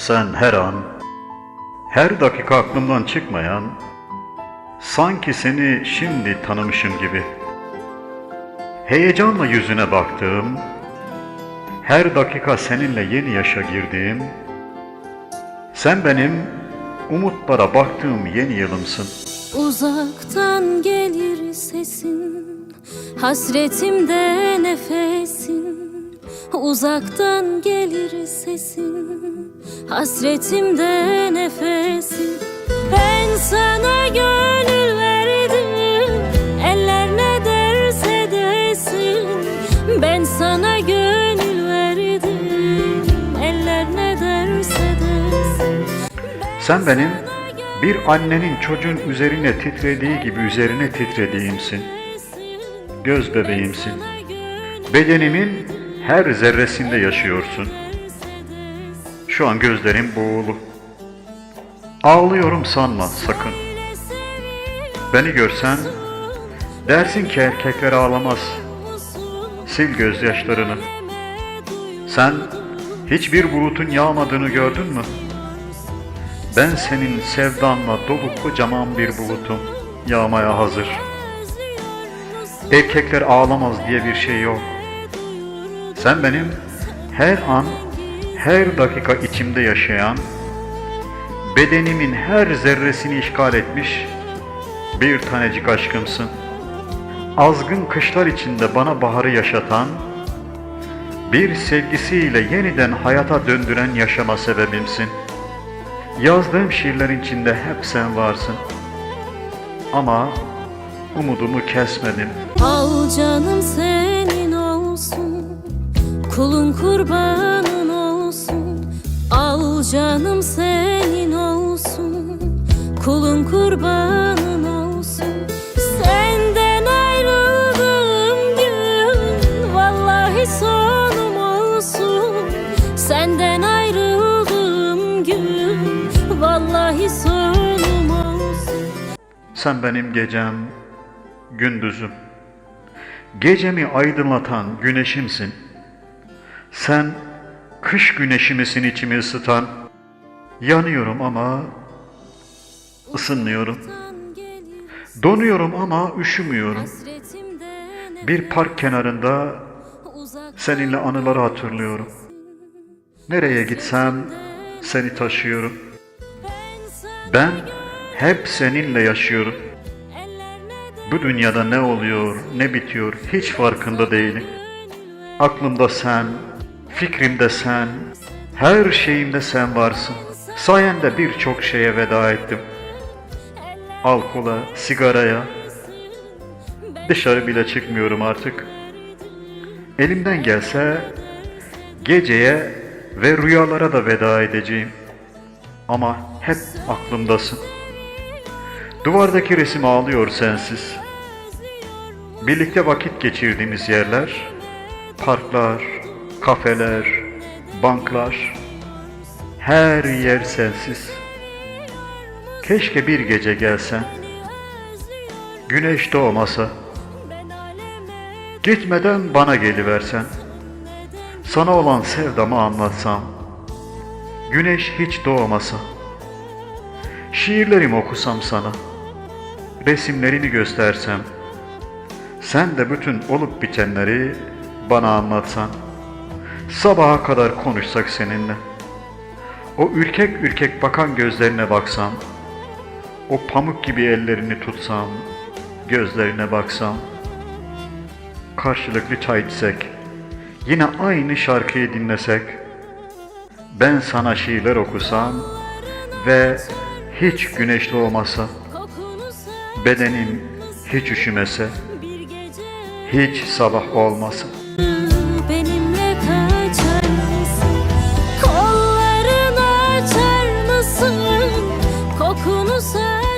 Sen her an, her dakika aklımdan çıkmayan, sanki seni şimdi tanımışım gibi. Heyecanla yüzüne baktığım, her dakika seninle yeni yaşa girdiğim, sen benim umutlara baktığım yeni yılımsın. Uzaktan gelir sesin Hasretimde nefesin Uzaktan gelir sesin Hasretimde nefesin Ben sana gönül verdim Eller ne derse desin Ben sana gönül verdim Eller ne derse desin Sen benim bir annenin çocuğun üzerine titrediği gibi üzerine titrediğimsin. Göz bebeğimsin. Bedenimin her zerresinde yaşıyorsun. Şu an gözlerim boğulu. Ağlıyorum sanma sakın. Beni görsen dersin ki erkekler ağlamaz. Sil gözyaşlarını. Sen hiçbir bulutun yağmadığını gördün mü? Ben senin sevdanla dolu kocaman bir bulutum yağmaya hazır. Erkekler ağlamaz diye bir şey yok. Sen benim her an, her dakika içimde yaşayan, bedenimin her zerresini işgal etmiş bir tanecik aşkımsın. Azgın kışlar içinde bana baharı yaşatan, bir sevgisiyle yeniden hayata döndüren yaşama sebebimsin. Yazdığım şiirlerin içinde hep sen varsın. Ama umudumu kesmedim. Al canım senin olsun Kulun kurbanın olsun Canım senin olsun Kulun kurbanın olsun Senden ayrıldığım gün Vallahi sonum olsun Senden ayrıldığım gün Vallahi sonum olsun Sen benim gecem, gündüzüm. Gecemi aydınlatan güneşimsin. Sen kış güneşimisin içimi ısıtan. Yanıyorum ama ısınmıyorum. Donuyorum ama üşümüyorum. Bir park kenarında seninle anıları hatırlıyorum. Nereye gitsem seni taşıyorum. Ben hep seninle yaşıyorum. Bu dünyada ne oluyor, ne bitiyor hiç farkında değilim. Aklımda sen, fikrimde sen, her şeyimde sen varsın. Sayende birçok şeye veda ettim. Alkola, sigaraya, dışarı bile çıkmıyorum artık. Elimden gelse geceye ve rüyalara da veda edeceğim. Ama hep aklımdasın. Duvardaki resim ağlıyor sensiz. Birlikte vakit geçirdiğimiz yerler, parklar, kafeler, banklar, her yer sensiz. Keşke bir gece gelsen, güneş doğmasa, gitmeden bana geliversen, sana olan sevdamı anlatsam, güneş hiç doğmasa, şiirlerimi okusam sana, resimlerimi göstersem, sen de bütün olup bitenleri bana anlatsan, sabaha kadar konuşsak seninle, o ürkek ürkek bakan gözlerine baksam, o pamuk gibi ellerini tutsam, gözlerine baksam, karşılıklı çay içsek, yine aynı şarkıyı dinlesek, ben sana şiirler okusam ve hiç güneş doğmasa, bedenim hiç üşümese, hiç sabah olmasa. benim Xa